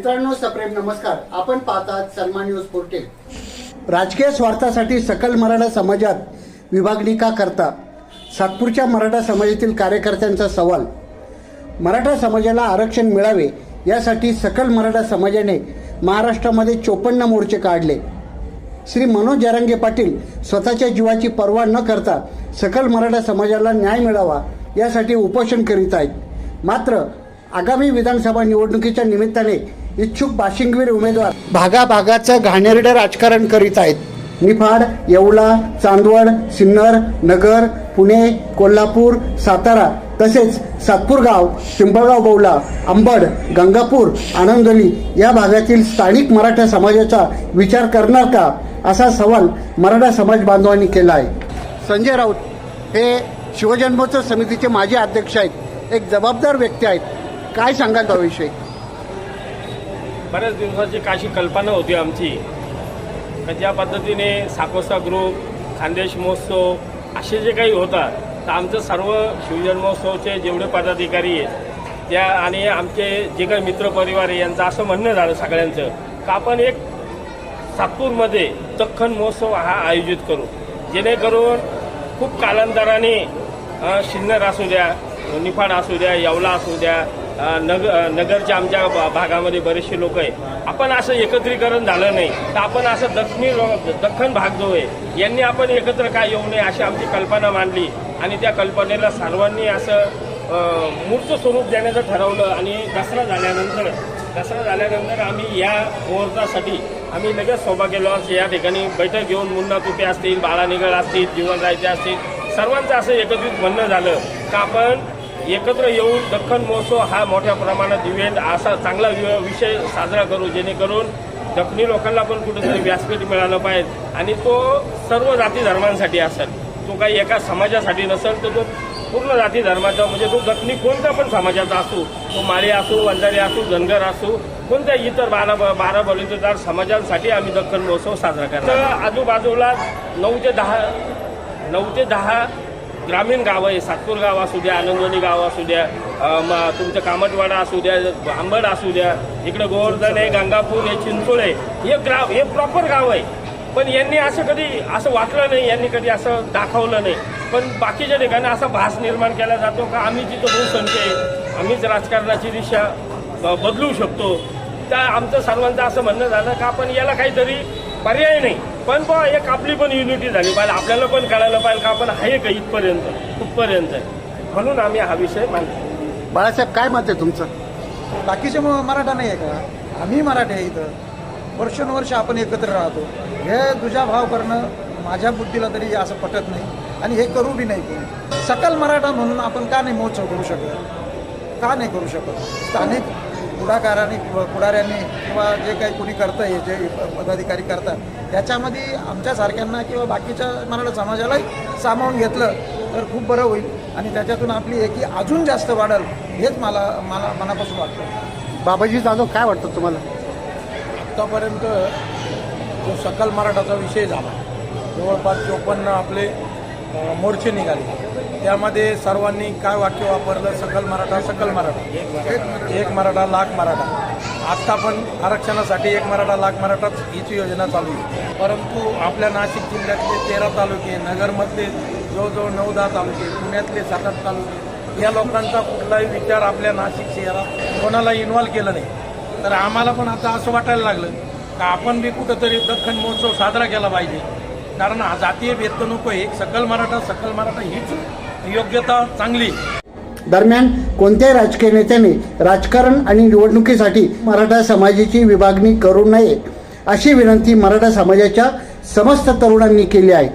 मित्रांनो सप्रेम नमस्कार. आपण पाहतात सन्मान न्यूज पोर्टेल. राजकीय स्वार्थासाठी सकल मराठा समाजात विभागणी का करता. सातपूरच्या मराठा समाजातील कार्यकर्त्यांचा सवाल. मराठा समाजाला आरक्षण मिळावे यासाठी सकल मराठा समाजाने महाराष्ट्रामध्ये चोपन्न मोर्चे काढले. श्री मनोज जरंगे पाटील स्वतःच्या जीवाची पर्वा न करता सकल मराठा समाजाला न्याय मिळावा यासाठी उपोषण करीत आहेत. मात्र आगामी विधानसभा निवडणुकीच्या निमित्ताने इच्छुक बाशिंगवीर उमेदवार. भागाभागाचं घाणेरडं राजकारण करीत आहेत. निफाड येवला चांदवड सिन्नर नगर पुणे कोल्हापूर सातारा तसेच सातपूर गाव पिंपळगाव बौला अंबड गंगापूर आनंदोली या भागातील स्थानिक मराठा समाजाचा विचार करणार का? असा सवाल मराठा समाज बांधवांनी केला आहे. संजय राऊत हे शिवजन्मोत्सव समितीचे माजी अध्यक्ष आहेत. एक जबाबदार व्यक्ती आहेत. काय सांगाल त्याविषयी? बऱ्याच दिवसाची काशी कल्पना होती आमची. का ज्या पद्धतीने साकोसा ग्रुप खानदेश महोत्सव असे जे काही होतात तर आमचं सर्व शिवजन्मोत्सवचे जेवढे पदाधिकारी आहेत त्या आणि आमचे जे काही मित्रपरिवार आहे यांचं असं म्हणणं झालं सगळ्यांचं का आपण एक सातपूरमध्ये दख्खन महोत्सव हा आयोजित करू. जेणेकरून खूप कालांतराने शिन्नर सिन्नर असू द्या निफाड असू द्या येवला असू द्या नग नगरच्या आमच्या भागामध्ये बरेचसे लोक आहे आपण असं एकत्रीकरण झालं नाही. तर आपण असं दक्षिणी दख्खन भाग जो आहे यांनी आपण एकत्र काय येऊ नये अशी आमची कल्पना मांडली. आणि त्या कल्पनेला सर्वांनी असं मूर्त स्वरूप देण्याचं ठरवलं. आणि दसरा झाल्यानंतर दसरा झाल्यानंतर आम्ही या मुहूर्तासाठी आम्ही लगेच सौभाग्य लॉन्स या ठिकाणी बैठक घेऊन मुन्ना तुपे असतील बाळा निगळ असतील जीवन रायते असतील सर्वांचं असं एकत्रित म्हणणं झालं. का आपण एकत्र येऊन दख्खन महोत्सव हा मोठ्या प्रमाणात इव्हेंट असा चांगला वि- विषय साजरा करू जेणेकरून दखनी लोकांना पण कुठेतरी व्यासपीठ मिळालं पाहिजे. आणि तो सर्व जाती धर्मांसाठी असेल. तो काही एका समाजासाठी नसेल तर तो पूर्ण जाती धर्माचा म्हणजे तो दखनी कोणत्या पण समाजाचा असू तो माळी असो वंजारी असो धनगर असो कोणत्या इतर बारा बारा बलितदार समाजांसाठी आम्ही दख्खन महोत्सव साजरा करतो तर आजूबाजूला नऊ ते दहा नऊ ते दहा ग्रामीण गावं आहे. सातपूर गाव असू द्या आनंदवणी गाव असू द्या म- तुमचं कामटवाडा असू द्या आंबड असू द्या इकडे गोवर्धन आहे गंगापूर आहे चिंचोळ आहे. हे ग्राव हे प्रॉपर गाव आहे. पण यांनी असं कधी असं वाटलं नाही यांनी कधी असं दाखवलं नाही. पण बाकीच्या ठिकाणी असा भास निर्माण केला जातो का आम्ही तिथं बहुसंख्य आहे आम्हीच राजकारणाची दिशा ब- बदलू शकतो. त्या आमचं सर्वांचं असं म्हणणं झालं का आपण याला काहीतरी पर्याय नाही. पण बुवा एक आपली पण युनिटी झाली पाहिजे. आपल्याला पण कळायला पाहिजे का आपण आहे का इथपर्यंत? कुठपर्यंत आहे? म्हणून आम्ही हा विषय मांडतो. बाळासाहेब काय मत आहे तुमचं? बाकीचे मराठा नाही आहे का? आम्ही मराठी आहे इथं. वर्षानुवर्ष आपण एकत्र राहतो. हे तुझा भाव करणं माझ्या बुद्धीला तरी असं पटत नाही. आणि हे करू बी नाही कोणी. सकल मराठा म्हणून आपण का नाही महोत्सव करू शकत? का नाही करू शकत? स्थानिक पुढाकाराने किंवा पुढाऱ्यांनी किंवा जे काही कुणी करतं हे जे पदाधिकारी करतात त्याच्यामध्ये आमच्यासारख्यांना किंवा बाकीच्या मराठा समाजालाही सामावून घेतलं तर खूप बरं होईल. आणि त्याच्यातून आपली एकी अजून जास्त वाढेल हेच मला मला मनापासून वाटतं. बाबाजी जाधव काय वाटतं तुम्हाला? आत्तापर्यंत जो सकल मराठाचा विषय झाला जवळपास चोपन्न आपले मोर्चे निघाले. त्यामध्ये सर्वांनी काय वाक्य वापरलं? सकल मराठा सकल मराठा. एक मराठा लाख मराठा. आत्ता पण आरक्षणासाठी एक मराठा लाख मराठाच हीच योजना चालू आहे. परंतु आपल्या नाशिक जिल्ह्यातले तेरा तालुके नगरमधले जवळजवळ नऊ दहा तालुके पुण्यातले सात आठ तालुके या लोकांचा कुठलाही विचार आपल्या नाशिक शहरात कोणाला इन्व्हॉल्व केलं नाही. तर आम्हाला पण आता असं वाटायला लागलं का आपण बी कुठंतरी दख्खन महोत्सव साजरा केला पाहिजे. कारण हा जातीय भेद नको आहे सकल मराठा सकल मराठा हीच योग्यता चांगली. दरम्यान कोणत्याही राजकीय नेत्याने राजकारण आणि निवडणुकीसाठी मराठा समाजाची विभागणी करू नये अशी विनंती मराठा समाजाच्या समस्त तरुणांनी केली आहे.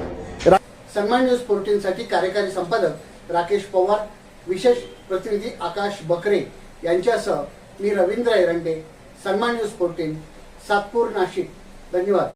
सन्मान न्यूज फोर्टीनसाठी कार्यकारी संपादक राकेश पवार विशेष प्रतिनिधी आकाश बकरे यांच्यासह मी रवींद्र एरंडे सन्मान न्यूज फोर्टीन सातपूर नाशिक. धन्यवाद.